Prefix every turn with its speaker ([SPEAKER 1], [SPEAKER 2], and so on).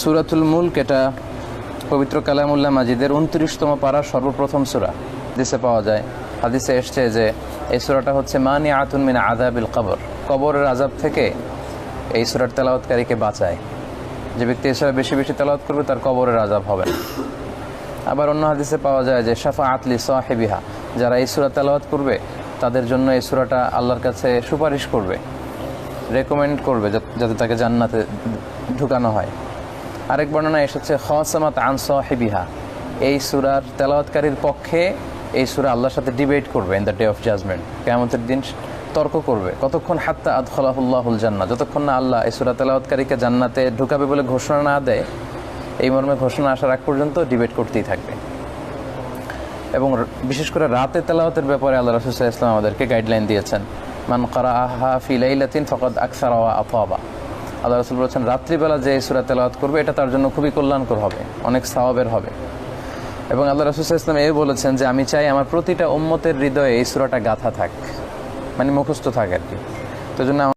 [SPEAKER 1] সুরাতুল মুলক এটা পবিত্র কালামুল্লাহ মাজিদের উনত্রিশতম পাড়ার সর্বপ্রথম সুরা। হাদিসে পাওয়া যায়। হাদিসে এসছে যে এই সুরাটা হচ্ছে মানি আতুন মিন আদাবিল কবর। কবরের আজাব থেকে এই সুরার তেলাওয়াতকারীকে বাঁচায়। যে ব্যক্তি এই সুরা বেশি বেশি তেলাওয়াত করবে, তার কবরের আজাব হবে। না আবার অন্য হাদিসে পাওয়া যায় যে শাফা আতলি সাহেবিহা, যারা এই সুরা তেলাওয়াত করবে, তাদের জন্য এই সুরাটা আল্লাহর কাছে সুপারিশ করবে। রেকমেন্ড করবে যাতে তাকে জান্নাতে ঢুকানো হয়। আরেক বর্ণনা এসেছে, খসামাত আন সাহেবিহা। এই সুরার তেলাওয়াতকারীর পক্ষে এই সুরা আল্লাহর সাথে ডিবেট করবে in the day of judgement কেমতের দিন তর্ক করবে। কতক্ষণ হাত্তা আদখলাহুল্লাহুল জান্নাত যতক্ষণ না আল্লাহ এই সুরা তেলাওয়াতকারীকে জান্নাতে ঢুকাবে বলে ঘোষণা না দেয়, এই মর্মে ঘোষণা আসার আগ পর্যন্ত ডিবেট করতেই থাকবে। এবং বিশেষ করে রাতে তেলাওয়াতের ব্যাপারে আল্লাহ রসুল্লাহ ইসলাম আমাদেরকে গাইডলাইন দিয়েছেন, মান করা আহা ফি লাইলাতিন ফকদ আকসার আফাবা আল্লাহ রসুল বলেছেন, রাত্রিবেলা যে সুরা তেলাওয়াত করবে, এটা তার জন্য খুবই কল্যাণকর হবে, অনেক সাহবের হবে। এবং আল্লাহ রসুল ইসলাম এই বলেছেন যে, আমি চাই আমার প্রতিটা উম্মতের হৃদয়ে এই সুরাটা গাথা থাক। মানে মুখস্থ থাক আর কি। তো জন্য